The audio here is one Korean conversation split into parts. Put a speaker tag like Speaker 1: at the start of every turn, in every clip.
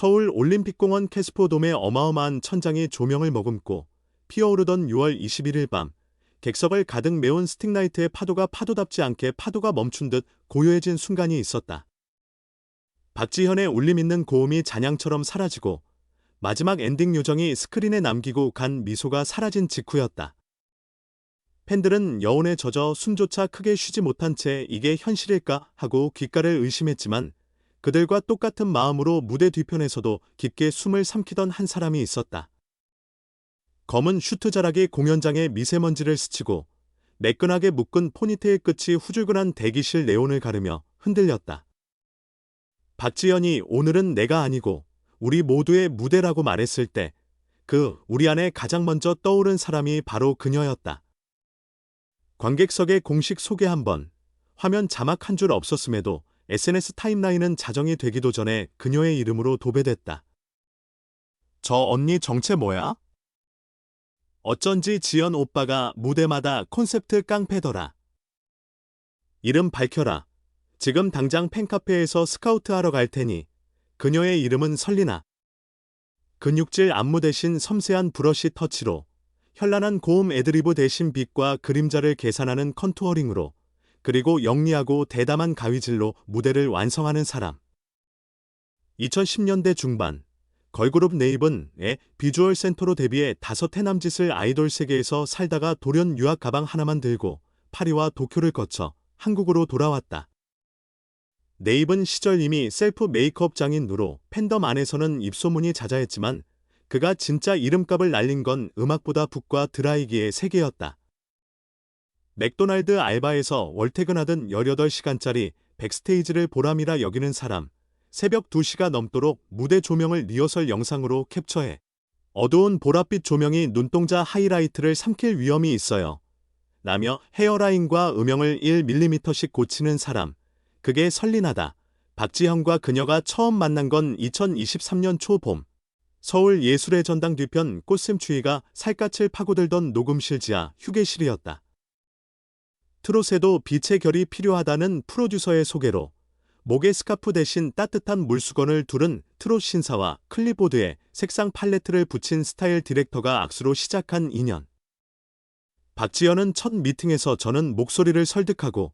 Speaker 1: 서울 올림픽공원 캐스포돔의 어마어마한 천장이 조명을 머금고 피어오르던 6월 21일 밤 객석을 가득 메운 스틱라이트의 파도가 파도답지 않게 파도가 멈춘 듯 고요해진 순간이 있었다. 박지현의 울림 있는 고음이 잔향처럼 사라지고 마지막 엔딩 요정이 스크린에 남기고 간 미소가 사라진 직후였다. 팬들은 여운에 젖어 숨조차 크게 쉬지 못한 채 이게 현실일까 하고 귓가를 의심했지만 그들과 똑같은 마음으로 무대 뒤편에서도 깊게 숨을 삼키던 한 사람이 있었다. 검은 슈트 자락이 공연장에 미세먼지를 스치고 매끈하게 묶은 포니테일 끝이 후줄근한 대기실 네온을 가르며 흔들렸다. 박지연이 오늘은 내가 아니고 우리 모두의 무대라고 말했을 때 그 우리 안에 가장 먼저 떠오른 사람이 바로 그녀였다. 관객석의 공식 소개 한 번, 화면 자막 한 줄 없었음에도 SNS 타임라인은 자정이 되기도 전에 그녀의 이름으로 도배됐다. 저 언니 정체 뭐야? 어쩐지 지연 오빠가 무대마다 콘셉트 깡패더라. 이름 밝혀라. 지금 당장 팬카페에서 스카우트 하러 갈 테니 그녀의 이름은 설리나. 근육질 안무 대신 섬세한 브러쉬 터치로 현란한 고음 애드리브 대신 빛과 그림자를 계산하는 컨투어링으로 그리고 영리하고 대담한 가위질로 무대를 완성하는 사람. 2010년대 중반 걸그룹 네이븐 의 비주얼 센터로 데뷔해 다섯 해남짓을 아이돌 세계에서 살다가 돌연 유학 가방 하나만 들고 파리와 도쿄를 거쳐 한국으로 돌아왔다. 네이븐 시절 이미 셀프 메이크업 장인으로 팬덤 안에서는 입소문이 자자했지만 그가 진짜 이름값을 날린 건 음악보다 북과 드라이기의 세계였다. 맥도날드 알바에서 월퇴근하던 18시간짜리 백스테이지를 보람이라 여기는 사람, 새벽 2시가 넘도록 무대 조명을 리허설 영상으로 캡처해 어두운 보랏빛 조명이 눈동자 하이라이트를 삼킬 위험이 있어요. 라며 헤어라인과 음영을 1mm씩 고치는 사람, 그게 설린하다. 박지현과 그녀가 처음 만난 건 2023년 초봄. 서울 예술의 전당 뒤편 꽃샘추위가 살갗을 파고들던 녹음실 지하 휴게실이었다. 트롯에도 빛의 결이 필요하다는 프로듀서의 소개로 목에 스카프 대신 따뜻한 물수건을 두른 트롯 신사와 클립보드에 색상 팔레트를 붙인 스타일 디렉터가 악수로 시작한 인연. 박지연은 첫 미팅에서 저는 목소리를 설득하고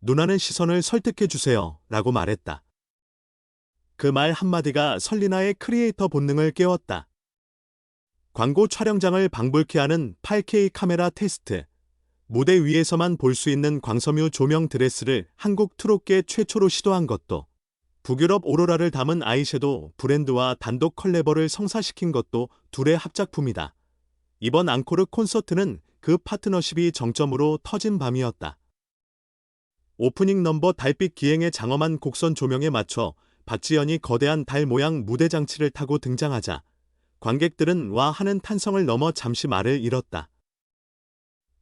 Speaker 1: 누나는 시선을 설득해 주세요 라고 말했다. 그 말 한마디가 설리나의 크리에이터 본능을 깨웠다. 광고 촬영장을 방불케 하는 8K 카메라 테스트. 무대 위에서만 볼 수 있는 광섬유 조명 드레스를 한국 트롯계 최초로 시도한 것도 북유럽 오로라를 담은 아이섀도우 브랜드와 단독 컬래버를 성사시킨 것도 둘의 합작품이다. 이번 앙코르 콘서트는 그 파트너십이 정점으로 터진 밤이었다. 오프닝 넘버 달빛 기행의 장엄한 곡선 조명에 맞춰 박지연이 거대한 달 모양 무대 장치를 타고 등장하자 관객들은 와 하는 탄성을 넘어 잠시 말을 잃었다.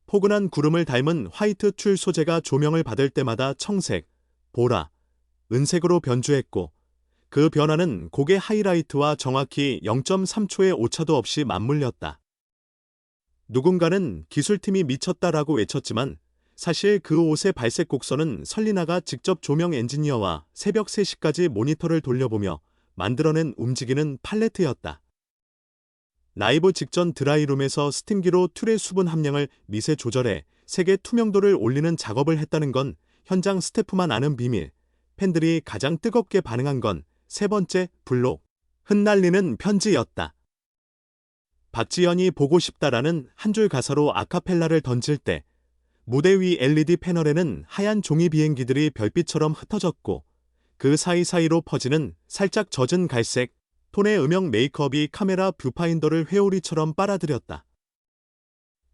Speaker 1: 포근한 구름을 닮은 화이트 툴 소재가 조명을 받을 때마다 청색, 보라, 은색으로 변주했고 그 변화는 곡의 하이라이트와 정확히 0.3초의 오차도 없이 맞물렸다. 누군가는 기술팀이 미쳤다라고 외쳤지만 사실 그 옷의 발색 곡선은 설리나가 직접 조명 엔지니어와 새벽 3시까지 모니터를 돌려보며 만들어낸 움직이는 팔레트였다. 라이브 직전 드라이룸에서 스팀기로 툴의 수분 함량을 미세 조절해 색의 투명도를 올리는 작업을 했다는 건 현장 스태프만 아는 비밀. 팬들이 가장 뜨겁게 반응한 건 세 번째 블록. 흩날리는 편지였다. 박지연이 보고 싶다라는 한 줄 가사로 아카펠라를 던질 때 무대 위 LED 패널에는 하얀 종이 비행기들이 별빛처럼 흩어졌고 그 사이사이로 퍼지는 살짝 젖은 갈색 톤의 음영 메이크업이 카메라 뷰파인더를 회오리처럼 빨아들였다.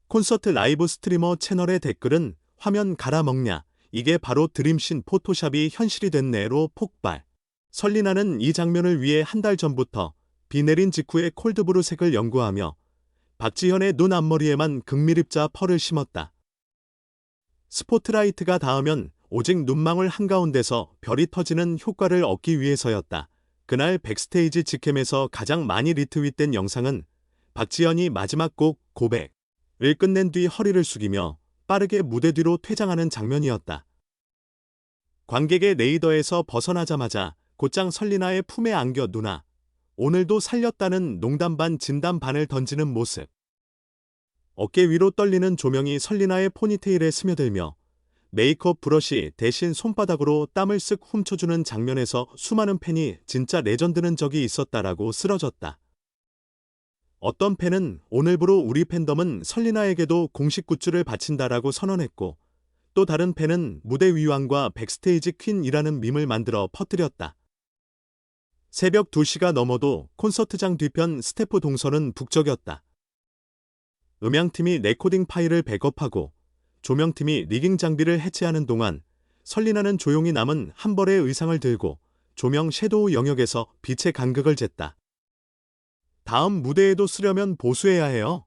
Speaker 1: 콘서트 라이브 스트리머 채널의 댓글은 화면 갈아먹냐 이게 바로 드림신 포토샵이 현실이 됐네로 폭발. 설리나는 이 장면을 위해 한 달 전부터 비 내린 직후에 콜드브루 색을 연구하며 박지현의 눈 앞머리에만 극밀입자 펄을 심었다. 스포트라이트가 닿으면 오직 눈망울 한가운데서 별이 터지는 효과를 얻기 위해서였다. 그날 백스테이지 직캠에서 가장 많이 리트윗된 영상은 박지현이 마지막 곡 고백을 끝낸 뒤 허리를 숙이며 빠르게 무대 뒤로 퇴장하는 장면이었다. 관객의 레이더에서 벗어나자마자 곧장 설리나의 품에 안겨 누나 오늘도 살렸다는 농담 반 진담 반을 던지는 모습. 어깨 위로 떨리는 조명이 설리나의 포니테일에 스며들며 메이크업 브러쉬 대신 손바닥으로 땀을 쓱 훔쳐주는 장면에서 수많은 팬이 진짜 레전드는 적이 있었다라고 쓰러졌다. 어떤 팬은 오늘부로 우리 팬덤은 설리나에게도 공식 굿즈를 바친다라고 선언했고 또 다른 팬은 무대 위왕과 백스테이지 퀸이라는 밈을 만들어 퍼뜨렸다. 새벽 2시가 넘어도 콘서트장 뒤편 스태프 동선은 북적였다. 음향팀이 레코딩 파일을 백업하고 조명팀이 리깅 장비를 해체하는 동안 설리나는 조용히 남은 한 벌의 의상을 들고 조명 섀도우 영역에서 빛의 간극을 쟀다. 다음 무대에도 쓰려면 보수해야 해요.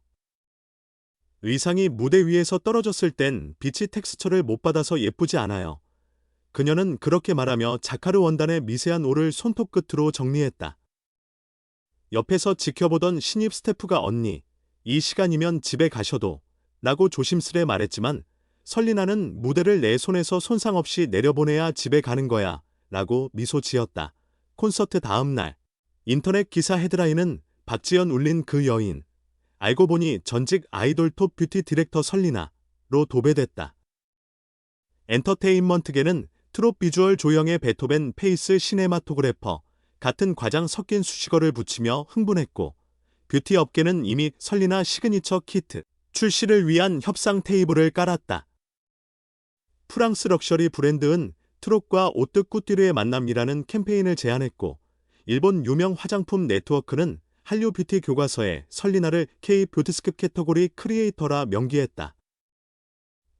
Speaker 1: 의상이 무대 위에서 떨어졌을 땐 빛이 텍스처를 못 받아서 예쁘지 않아요. 그녀는 그렇게 말하며 자카르 원단의 미세한 올을 손톱 끝으로 정리했다. 옆에서 지켜보던 신입 스태프가 언니, 이 시간이면 집에 가셔도 라고 조심스레 말했지만 설리나는 무대를 내 손에서 손상 없이 내려보내야 집에 가는 거야 라고 미소 지었다. 콘서트 다음 날 인터넷 기사 헤드라인은 박지연 울린 그 여인 알고 보니 전직 아이돌 톱 뷰티 디렉터 설리나로 도배됐다. 엔터테인먼트계는 트롯 비주얼 조형의 베토벤 페이스 시네마토그래퍼 같은 과장 섞인 수식어를 붙이며 흥분했고 뷰티 업계는 이미 설리나 시그니처 키트 출시를 위한 협상 테이블을 깔았다. 프랑스 럭셔리 브랜드은 트롯과 오뜨 꾸띠르의 만남이라는 캠페인을 제안했고 일본 유명 화장품 네트워크는 한류 뷰티 교과서에 설리나를 K 뷰티스급 캐터고리 크리에이터라 명기했다.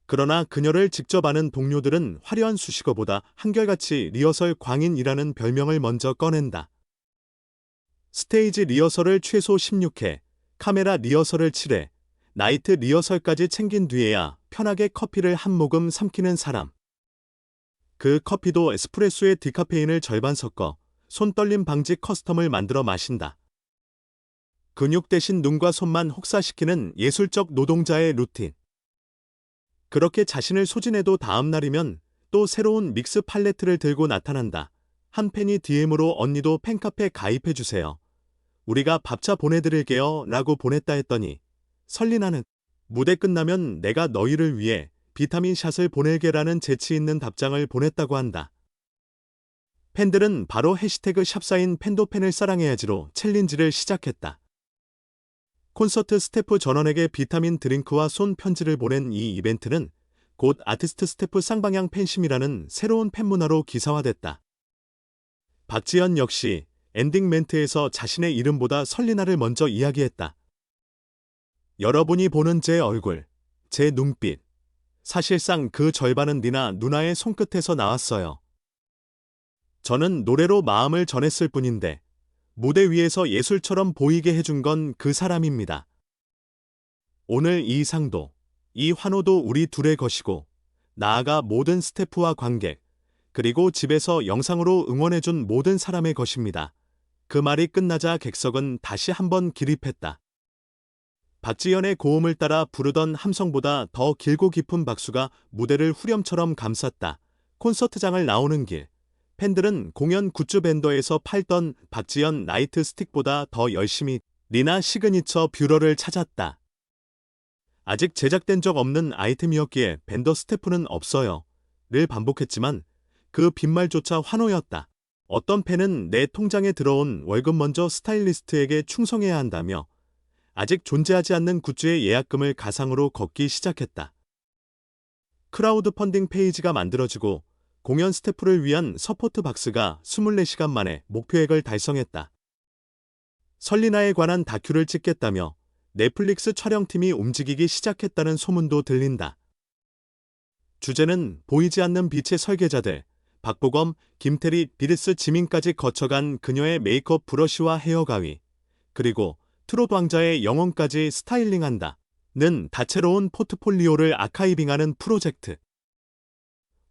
Speaker 1: 그러나 그녀를 직접 아는 동료들은 화려한 수식어보다 한결같이 리허설 광인이라는 별명을 먼저 꺼낸다. 스테이지 리허설을 최소 16회, 카메라 리허설을 7회, 나이트 리허설까지 챙긴 뒤에야 편하게 커피를 한 모금 삼키는 사람. 그 커피도 에스프레소에 디카페인을 절반 섞어 손떨림 방지 커스텀을 만들어 마신다. 근육 대신 눈과 손만 혹사시키는 예술적 노동자의 루틴. 그렇게 자신을 소진해도 다음 날이면 또 새로운 믹스 팔레트를 들고 나타난다. 한 팬이 DM으로 언니도 팬카페 가입해주세요. 우리가 밥차 보내드릴게요. 라고 보냈다 했더니 설리나는 무대 끝나면 내가 너희를 위해 비타민 샷을 보낼게라는 재치 있는 답장을 보냈다고 한다. 팬들은 바로 해시태그 샵사인 팬도팬을 사랑해야지로 챌린지를 시작했다. 콘서트 스태프 전원에게 비타민 드링크와 손 편지를 보낸 이 이벤트는 곧 아티스트 스태프 쌍방향 팬심이라는 새로운 팬문화로 기사화됐다. 박지연 역시 엔딩 멘트에서 자신의 이름보다 설리나를 먼저 이야기했다. 여러분이 보는 제 얼굴, 제 눈빛. 사실상 그 절반은 니나 누나의 손끝에서 나왔어요. 저는 노래로 마음을 전했을 뿐인데 무대 위에서 예술처럼 보이게 해준 건 그 사람입니다. 오늘 이 상도, 이 환호도 우리 둘의 것이고, 나아가 모든 스태프와 관객, 그리고 집에서 영상으로 응원해준 모든 사람의 것입니다. 그 말이 끝나자 객석은 다시 한번 기립했다. 박지연의 고음을 따라 부르던 함성보다 더 길고 깊은 박수가 무대를 후렴처럼 감쌌다. 콘서트장을 나오는 길. 팬들은 공연 굿즈 밴더에서 팔던 박지연 나이트 스틱보다 더 열심히 리나 시그니처 뷰러를 찾았다. 아직 제작된 적 없는 아이템이었기에 밴더 스태프는 없어요. 를 반복했지만 그 빈말조차 환호였다. 어떤 팬은 내 통장에 들어온 월급 먼저 스타일리스트에게 충성해야 한다며 아직 존재하지 않는 굿즈의 예약금을 가상으로 걷기 시작했다. 크라우드 펀딩 페이지가 만들어지고 공연 스태프를 위한 서포트 박스가 24시간 만에 목표액을 달성했다. 설리나에 관한 다큐를 찍겠다며 넷플릭스 촬영팀이 움직이기 시작했다는 소문도 들린다. 주제는 보이지 않는 빛의 설계자들, 박보검, 김태리, 비르스 지민까지 거쳐간 그녀의 메이크업 브러쉬와 헤어 가위, 그리고 트롯 왕자의 영혼까지 스타일링한다. 는 다채로운 포트폴리오를 아카이빙하는 프로젝트.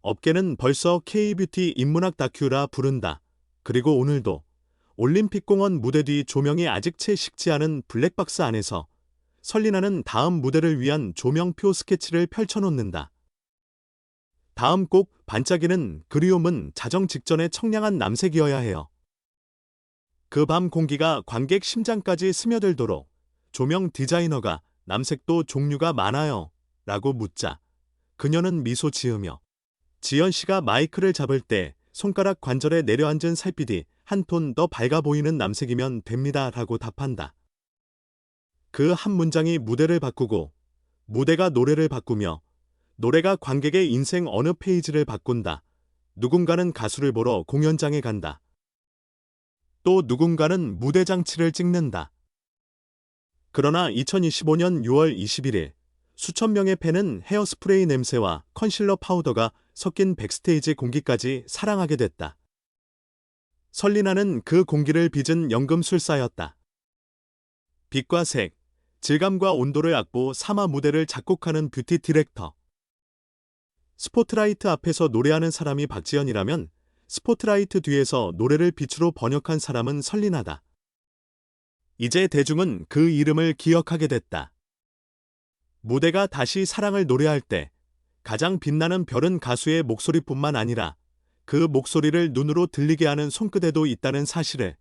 Speaker 1: 업계는 벌써 K-뷰티 인문학 다큐라 부른다. 그리고 오늘도 올림픽공원 무대 뒤 조명이 아직 채 식지 않은 블랙박스 안에서 설리나는 다음 무대를 위한 조명표 스케치를 펼쳐놓는다. 다음 곡 반짝이는 그리움은 자정 직전에 청량한 남색이어야 해요. 그 밤 공기가 관객 심장까지 스며들도록 조명 디자이너가 남색도 종류가 많아요. 라고 묻자 그녀는 미소 지으며 지연 씨가 마이크를 잡을 때 손가락 관절에 내려앉은 살피디 한톤 더 밝아 보이는 남색이면 됩니다. 라고 답한다. 그 한 문장이 무대를 바꾸고 무대가 노래를 바꾸며 노래가 관객의 인생 어느 페이지를 바꾼다. 누군가는 가수를 보러 공연장에 간다. 또 누군가는 무대 장치를 찍는다. 그러나 2025년 6월 21일 수천 명의 팬은 헤어스프레이 냄새와 컨실러 파우더가 섞인 백스테이지 공기까지 사랑하게 됐다. 설리나는 그 공기를 빚은 연금술사였다. 빛과 색, 질감과 온도를 악보 사마 무대를 작곡하는 뷰티 디렉터. 스포트라이트 앞에서 노래하는 사람이 박지연이라면 스포트라이트 뒤에서 노래를 빛으로 번역한 사람은 설리나다. 이제 대중은 그 이름을 기억하게 됐다. 무대가 다시 사랑을 노래할 때 가장 빛나는 별은 가수의 목소리뿐만 아니라 그 목소리를 눈으로 들리게 하는 손끝에도 있다는 사실을